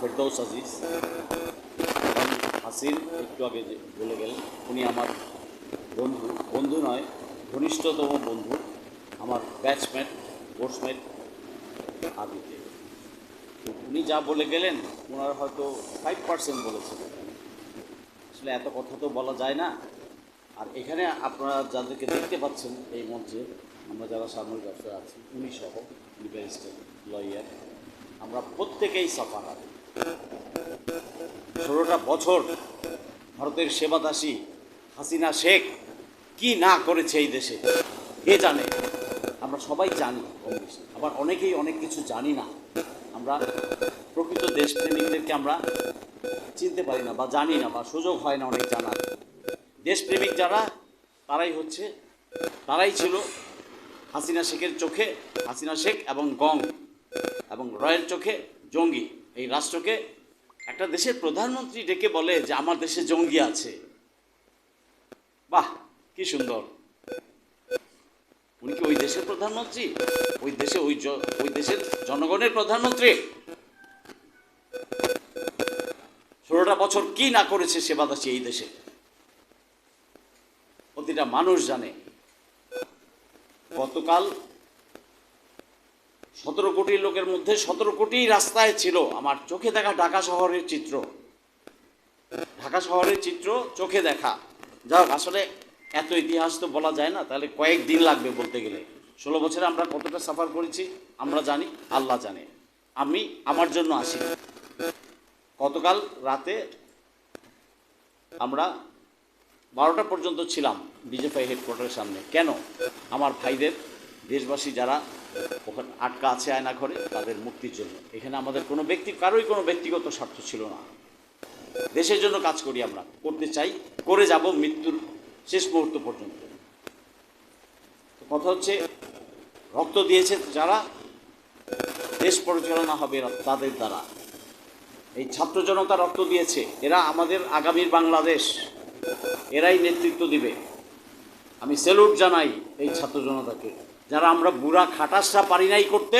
ফেরদৌস আজিজ। হাসিন, একটু আগে বলে গেলেন, উনি আমার বন্ধু। বন্ধু নয়, ঘনিষ্ঠতম বন্ধু, আমার ব্যাচমেট কোর্সমেট আদিতে। উনি যা বলে গেলেন ওনার হয়তো ফাইভ পার্সেন্ট বলেছেন। আসলে এত কথা তো বলা যায় না। আর এখানে আপনারা যাদেরকে দেখতে পাচ্ছেন এই মঞ্চে, আমরা যারা সামরিক ব্যবসায় আছি, উনি সহ ব্যারিস্টার লয়ার আমরা প্রত্যেকেই সাফার ষোলোটা বছর ভারতের সেবাদাসী হাসিনা শেখ কি না করেছে এই দেশে? কে জানে? আমরা সবাই জানি আবার অনেকেই অনেক কিছু জানি না। আমরা প্রকৃত দেশপ্রেমিকদেরকে আমরা চিনতে পারি না বা জানি না বা সুযোগ হয় না অনেক জানার। দেশপ্রেমিক যারা, তারাই হচ্ছে, তারাই ছিল হাসিনা শেখের চোখে, হাসিনা শেখ এবং গং এবং রয়ের চোখে জঙ্গি। এই রাষ্ট্রকে একটা দেশের প্রধানমন্ত্রী ডেকে বলে যে আমার দেশে জঙ্গি আছে। বাহ, কি সুন্দর। উনি কি ওই দেশের প্রধানমন্ত্রী? ওই দেশে ওই ওই দেশের জনগণের প্রধানমন্ত্রী? ষোলোটা বছর কি না করেছে সে সেবাদাসী এই দেশে? প্রতিটা মানুষ জানে। গতকাল সতেরো কোটি লোকের মধ্যে সতেরো কোটি রাস্তায় ছিল আমার চোখে দেখা ঢাকা শহরের চিত্র। ঢাকা শহরের চিত্র চোখে দেখা। যাক আসলে এত ইতিহাস তো বলা যায় না, তাহলে কয়েক দিন লাগবে বলতে গেলে। ষোলো বছরে আমরা কতটা সাফার করেছি, আমরা জানি, আল্লাহ জানে। আমি আমার জন্য আসি। গতকাল রাতে আমরা বারোটা পর্যন্ত ছিলাম বিজেপি হেডকোয়ার্টারের সামনে। কেন? আমার ভাইদের দেশবাসী যারা ওখানে আটকা আছে আয়না ঘরে, তাদের মুক্তির জন্য। এখানে আমাদের কোনো ব্যক্তি, কারোই কোনো ব্যক্তিগত স্বার্থ ছিল না। দেশের জন্য কাজ করি আমরা, করতে চাই, করে যাব মৃত্যুর শেষ মুহূর্ত পর্যন্ত। কথা হচ্ছে, রক্ত দিয়েছে যারা, দেশ পরিচালনা হবে তাদের দ্বারা। এই ছাত্র জনতা রক্ত দিয়েছে, এরা আমাদের আগামীর বাংলাদেশ, এরাই নেতৃত্ব দিবে। আমি স্যালুট জানাই এই ছাত্র জনতাকে। যারা আমরা বুড়া খাটাসরা পারি নাই করতে,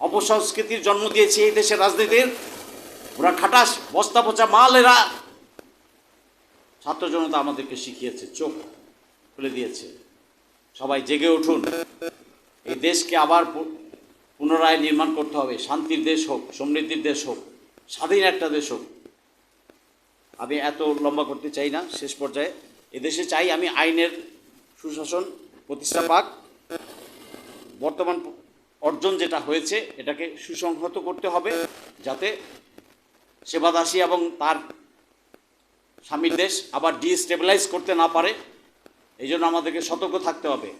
অপসংস্কৃতির জন্ম দিয়েছে এই দেশের রাজনীতির, বুড়া খাটাস, বস্তা পচা মাল এরা। ছাত্র জনতা আমাদেরকে শিখিয়েছে, চোখ খুলে দিয়েছে। সবাই জেগে উঠুন। এই দেশকে আবার পুনরায় নির্মাণ করতে হবে। শান্তির দেশ হোক, সমৃদ্ধির দেশ হোক, স্বাধীন একটা দেশ হোক। আমি এত লম্বা করতে চাই না, শেষ পর্যায়ে। এদেশে চাই আমি আইনের সুশাসন প্রতিষ্ঠা পাক। বর্তমান অর্জন যেটা হয়েছে, এটাকে সুসংহত করতে হবে যাতে সেবাদাসী এবং তার স্বামীর দেশ আবার ডিস্টেবিলাইজ করতে না পারে। এই জন্য আমাদেরকে সতর্ক থাকতে হবে।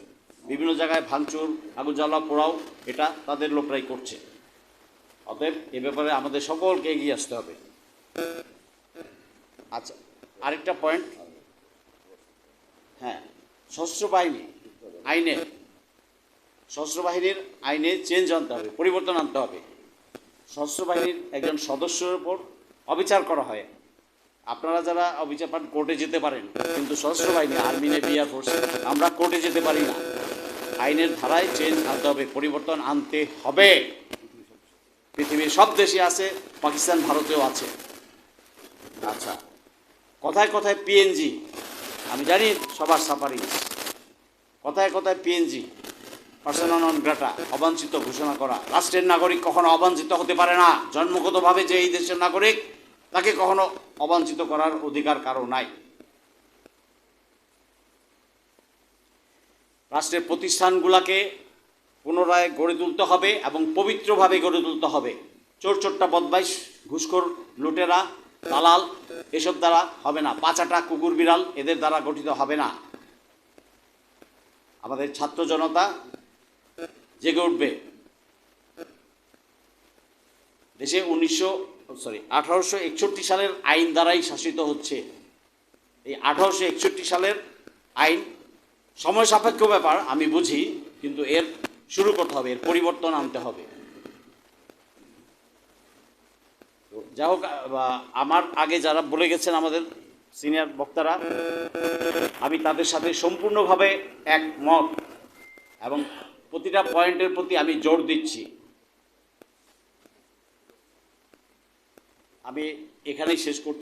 বিভিন্ন জায়গায় ভাঙচুর আগুন জ্বালা পোড়াও, এটা তাদের লোকরাই করছে। অতএব এ ব্যাপারে আমাদের সকলকে এগিয়ে আসতে হবে। আচ্ছা আরেকটা পয়েন্ট হ্যাঁ সশস্ত্র বাহিনী আইনে সশস্ত্র বাহিনীর আইনে চেঞ্জ আনতে হবে, পরিবর্তন আনতে হবে। সশস্ত্র বাহিনীর একজন সদস্যের উপর অবিচার করা হয়। আপনারা যারা অবিচার পান, কোর্টে যেতে পারেন, কিন্তু সশস্ত্র বাহিনী আর্মি, নেভি এয়ারফোর্স আমরা কোর্টে যেতে পারি না। আইনের ধারায় চেঞ্জ আনতে হবে, পরিবর্তন আনতে হবে। পৃথিবীর সব দেশে আছে, পাকিস্তান, ভারতেও আছে। আচ্ছা কথায় কথায় পিএনজি আমি জানি সবার সাফারিং কথায় কথায় পিএনজি নন গ্রাটা অবাঞ্ছিত ঘোষণা করা রাষ্ট্রের নাগরিক কখনো অবাঞ্ছিত হতে পারে না জন্মগতভাবে যে এই দেশের নাগরিক তাকে কখনো অবাঞ্ছিত করার অধিকার কারও নাই রাষ্ট্রের প্রতিষ্ঠানগুলোকে পুনরায় গড়ে তুলতে হবে এবং পবিত্রভাবে গড়ে তুলতে হবে চোর চোরটা বদমাইশ ঘুষখোর লুটেরা দালাল এসব দ্বারা হবে না পাচাটা কুকুর বিড়াল এদের দ্বারা গঠিত হবে না আমাদের ছাত্র জনতা জেগে উঠবে। দেশে উনিশশো সরি আঠারোশো একষট্টি সালের আইন দ্বারাই শাসিত হচ্ছে। এই আঠারোশো একষট্টি সালের আইন সময় সাপেক্ষ ব্যাপার, আমি বুঝি, কিন্তু এর শুরু করতে হবে, এর পরিবর্তন আনতে হবে। যাই হোক আমার আগে যারা বলে গেছেন আমাদের সিনিয়র বক্তারা, আমি তাদের সাথে সম্পূর্ণভাবে একমত এবং প্রতিটা পয়েন্টের প্রতি আমি জোর দিচ্ছি। আমি এখানেই শেষ করতে